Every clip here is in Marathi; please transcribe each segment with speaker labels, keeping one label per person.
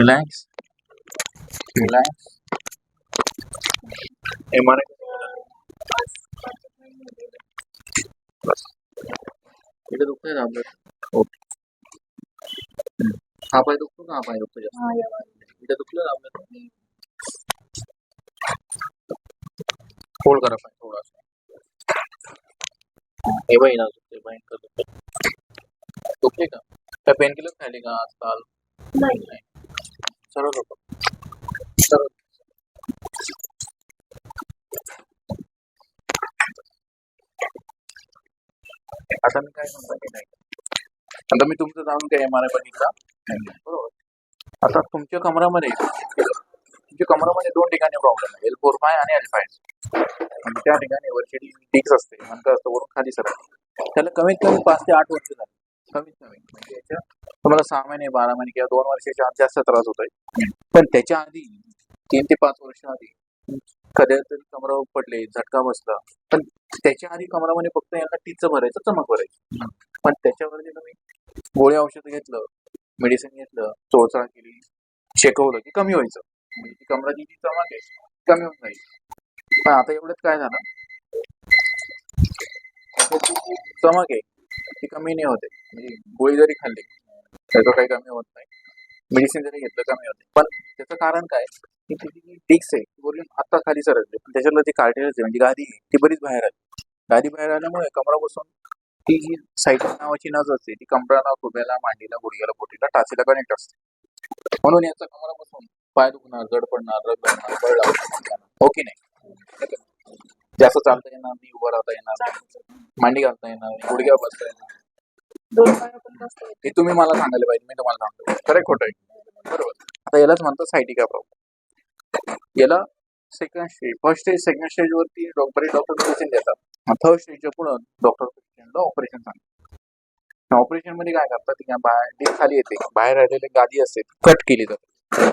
Speaker 1: रिलॅक्स रिलॅक्स एम आर बस इथे दुखतंय ना आपलं? ओके हम्म. हा पाय दुखतो का हा पाय दुखतो जास्त. इथे दुखलं ना आपलं? फोल्ड करा पाय थोडासा हे बाई ना दुखते भयंकर दुखते दुखते का? काय पेन किलर खायले का आजकाल नाही. सरळ होतो सरळ आता मी काय म्हणतो नाही आता मी तुमचं जाणून काय एम आर आय बघितला. बरोबर आता तुमच्या कमरामध्ये तुमच्या कमरामध्ये दोन ठिकाणी प्रॉब्लेम आहे. एल फोर फाय आणि एल फाय आणि त्या ठिकाणी वरची डिक्स असते. म्हणतात असतं वरून खाली सर त्याला कमीत कमी पाच ते आठ वर्ष झाले. कमीत कमी. म्हणजे याच्या तुम्हाला सहा महिने बारा महिने किंवा दोन वर्षाच्या आत जास्त त्रास होतोय. पण त्याच्या आधी तीन ते पाच वर्ष आधी कधीतरी कमरावर पडले झटका बसला. पण त्याच्या आधी कमरामध्ये फक्त यांना टीच भरायचं चमक भरायचं. पण त्याच्यावर जे तुम्ही गोळी औषध घेतलं मेडिसिन घेतलं चोळचाळ केली शेकवलं की कमी व्हायचं. म्हणजे ती कमराची जी चमक आहे कमी होत जाईल पण आता एवढंच काय झालं? चमक आहे ती कमी नाही होते. म्हणजे गोळी जरी खाल्ली त्याचं काही कमी होत नाही. मेडिसिन जरी घेतलं कमी होत नाही. पण त्याचं कारण काय? की तिची जी डिक्स आहे ती वरून आता खाली सरकली. पण त्याच्यातलं ती कार्टेज आहे म्हणजे गादी आहे ती बरीच बाहेर आली. गादी बाहेर आल्यामुळे कमरा बसून ती जी साईट नावाची नज असते ती कमराला खुब्याला मांडीला गुडघ्याला बोटीला टाचीला कनेक्ट असते. म्हणून याचा कमरा बसून पाय दुखणार जड पडणार रग लागणार बळ लागणार हो की नाही? जास्त चालता येणार नाही उभं राहता येणार मांडी घालता येणार गुडघ्या बसता येणार
Speaker 2: दोन पाय पण बसता येत
Speaker 1: हे तुम्ही मला सांगायला पाहिजे मी तुम्हाला सांगतो. खरं खोटं आहे बरोबर. आता यालाच म्हणतात सायटिका प्रॉब्लेम याला second stage first stage second stage वरती डॉक्टर डॉक्टर मेडिसिन देतात. थर्ड स्टेजच्या पुढं डॉक्टर पेशंटला ऑपरेशन सांगतात. ऑपरेशनमध्ये काय करतात ती काय बाहेर ती खाली येते. बाहेर राहिलेली गादी असते कट केली जाते.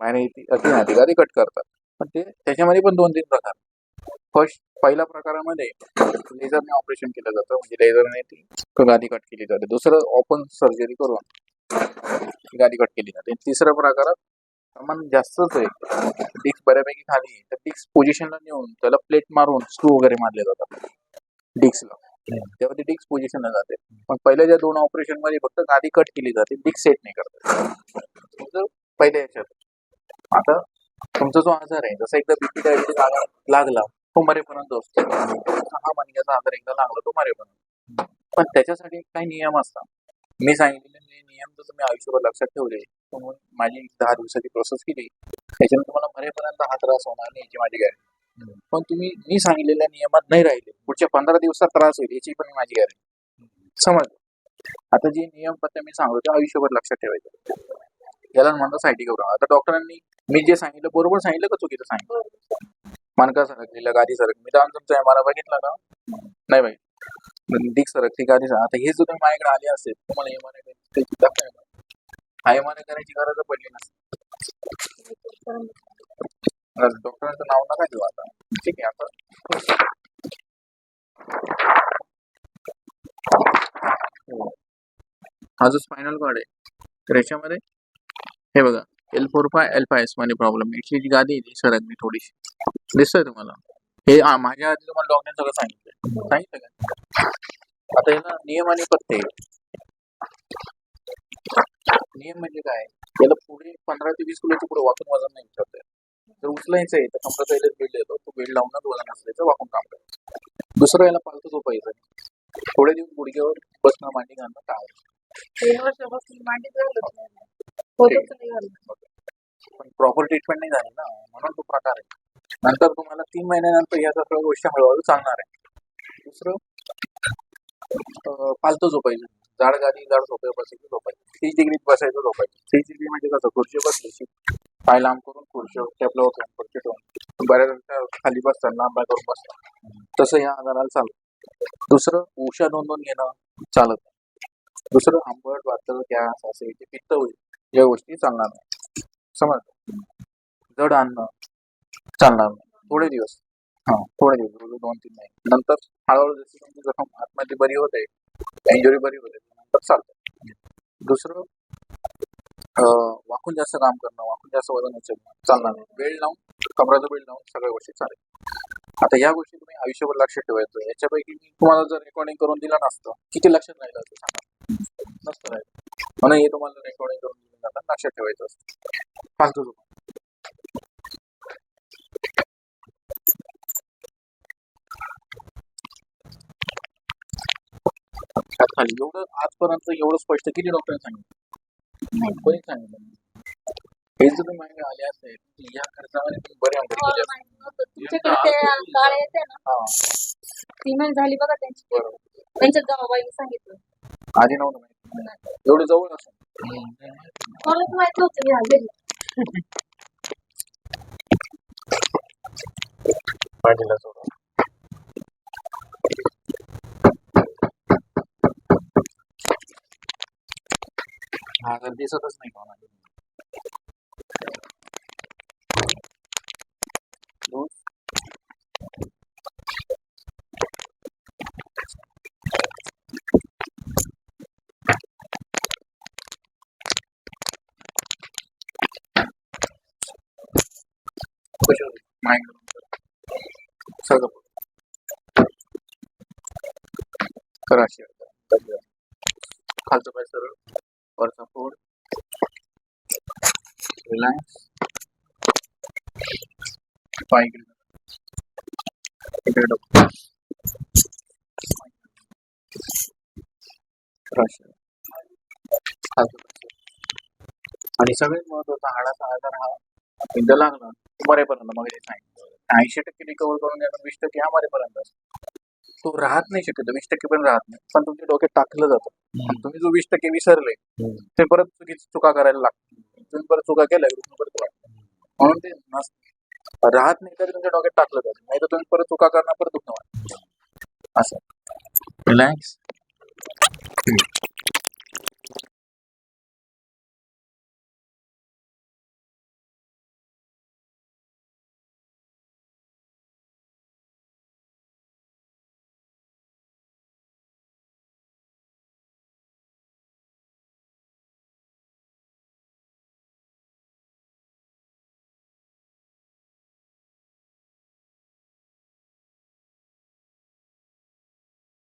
Speaker 1: बाहेर येते अति गादी कट करतात. पण ते त्याच्यामध्ये पण दोन तीन प्रकार. फर्स्ट पहिल्या प्रकारामध्ये लेझरने ऑपरेशन केलं जातं म्हणजे लेझरने ती गादी कट केली जाते. दुसरं ओपन सर्जरी करून गादी कट केली जाते. तिसऱ्या प्रकारात प्रमाण जास्तच आहे. डिक्स बऱ्यापैकी खाली तर डिक्स पोझिशनला नेऊन त्याला प्लेट मारून स्क्रू वगैरे मारले जातात. डिक्सला तेव्हा ती डिक्स पोझिशनला जाते. पण पहिल्या ज्या दोन ऑपरेशनमध्ये फक्त गादी कट केली जाते डिक्स सेट नाही करत. पहिल्या याच्यात. आता तुमचा जो आजार आहे जसा एकदा बीपी डायबिटीस लागला तो मरेपर्यंत असतो. सहा महिन्याचा आजार एकदा लागला तो मरेपर्यंत पण त्याच्यासाठी काही नियम असतात. मी सांगितलेले नियम जर तुम्ही आयुष्यभर लक्षात ठेवले तर मग माझी दहा दिवसाची प्रोसेस केली त्याच्यामुळे तुम्हाला मरेपर्यंत हा त्रास होणार नाही याची माझी गॅरंटी पण तुम्ही मी सांगितलेल्या नियमात नाही राहिले. पुढच्या पंधरा दिवसात त्रास होईल याची पण माझी गॅरंटी समज आता जे नियम पत्ते मी सांगतो ते आयुष्यभर लक्षात ठेवायचे. याला म्हणतो सायटी करू आता डॉक्टरांनी मी जे सांगितलं बरोबर सांगितलं का चुकीचं सांगितलं? मानका सरकली गादी सरक. मी तर तुमचा एम आर बघितला का? नाही बाई. दीक सरकली गादी सरक. आता हे जर तुम्ही माझ्याकडे आले असेल तुम्हाला एम आर त्याची दाखवा हा एम आर करायची गरज पडली नसते. डॉक्टरांचं नाव नका देऊ आता. ठीक आहे आता. हो. हा. जो स्पायनल कॉर्ड आहे तर याच्यामध्ये हे बघा L four five L five एसमध्ये प्रॉब्लेम याची जी गादी आहे ती सरकली थोडीशी. दिसतंय तुम्हाला. हे माझ्या आधी तुम्हाला डॉक्टरने सगळं सांगितलं सांगितलं का? आता याला नियम आणि पत्ते. नियम म्हणजे काय? याला पुढे पंधरा ते वीस किलोच्या पुढे वाकून वजन नाही येत. जर उचलायचं आहे तर कमराचा याला बेल्ट येतो. तो बेल्ट लावूनच वजन असल्याचं वाकून काम करायचं दुसरं याला पालतं झोपायचं. थोडे दिवस गुडघ्यावर बसणं मांडी घालणं टाळायचं
Speaker 2: झालं
Speaker 1: पण प्रॉपर ट्रीटमेंट नाही झाली ना. म्हणून तो प्रकार आहे. नंतर तुम्हाला तीन महिन्यानंतर ह्या सगळ्या गोष्टी हळूहळू चालणार आहे. दुसरं पालतं झोपायचं. जाड गादी जाड झोपाय बसायची झोपायचं. तीस डिग्रीत बसायचं झोपायचं. तीस डिग्री म्हणजे कसं? खुर्ची बसायची पाय लांब करून खुर्ची टेपलं ठेवून खुर्ची ठेवून. बऱ्याच खाली बसतात लांब पाय करून बसतात तसं ह्या आजाराला चालतं. दुसरं उषा दोन दोन घेणं चालत. नाही. दुसरं आंबट वातळ गॅस असे जे पित्त होईल या गोष्टी चालणार नाही. समज जड अन्न चालणार नाही. थोडे दिवस. हा. थोडे दिवस दोन तीन महिने नंतर हळूहळू जशी तुमची जखम आतमध्ये बरी होते इंजुरी बरी होते नंतर चालतं. दुसरं वाकून जास्त काम करणं वाकून जास्त वजन उचलणं चालणार नाही. बेल्ट लावून कमराचा बेल्ट लावून सगळ्या गोष्टी चालेल. आता या गोष्टी तुम्ही आयुष्यभर लक्षात ठेवायचं. याच्यापैकी मी तुम्हाला जर रेकॉर्डिंग करून दिलं नसतं किती लक्षात राहिलं असतं सांगा. नसतं राहिलं. म्हणून हे तुम्हाला रेकॉर्डिंग करून दिलं जातं लक्षात ठेवायचं असतं. फालतू खाली. एवढं आजपर्यंत एवढं स्पष्ट किती डॉक्टरांनी सांगितलं. कोणी सांगितलं. हे जर तुम्ही मागे आले या खर्चामध्ये तुम्ही बरे
Speaker 2: हो, येते ना. ती झाली बघा त्यांची. त्यांच्या जावाबाईने सांगितलं.
Speaker 1: आधी नव्हतं माहिती. एवढे जवळ असून
Speaker 2: माहीत मी आलेली.
Speaker 1: पाठीला सोडून हा तर दिसतच नाही कोणाला दूध. खालचं पाय सरळ वरचा फोड रिलॅक्स पाय इकडे आणि सगळ्यात महत्त्वाचा हाडाचा आजार हा एकदा लागला मरेपर्यंत. मग सांगितलं. ऐंशी टक्के रिकवर करून घेणं वीस टक्के हा मरेपर्यंत. असतो. तो राहत नाही शक्यतो वीस टक्के पण राहत नाही. पण तुमच्या डोक्यात टाकलं जातं. आणि तुम्ही जो वीस टक्के विसरले ते परत चुकीची चुका करायला लागते तुम्ही परत चुका केल्या परत. म्हणून ते राहत नाही तरी तुमच्या डोक्यात टाकलं जातं. नाही तर तुम्ही परत चुका करणार परत दुखणं वाटतं असं. रिलॅक्स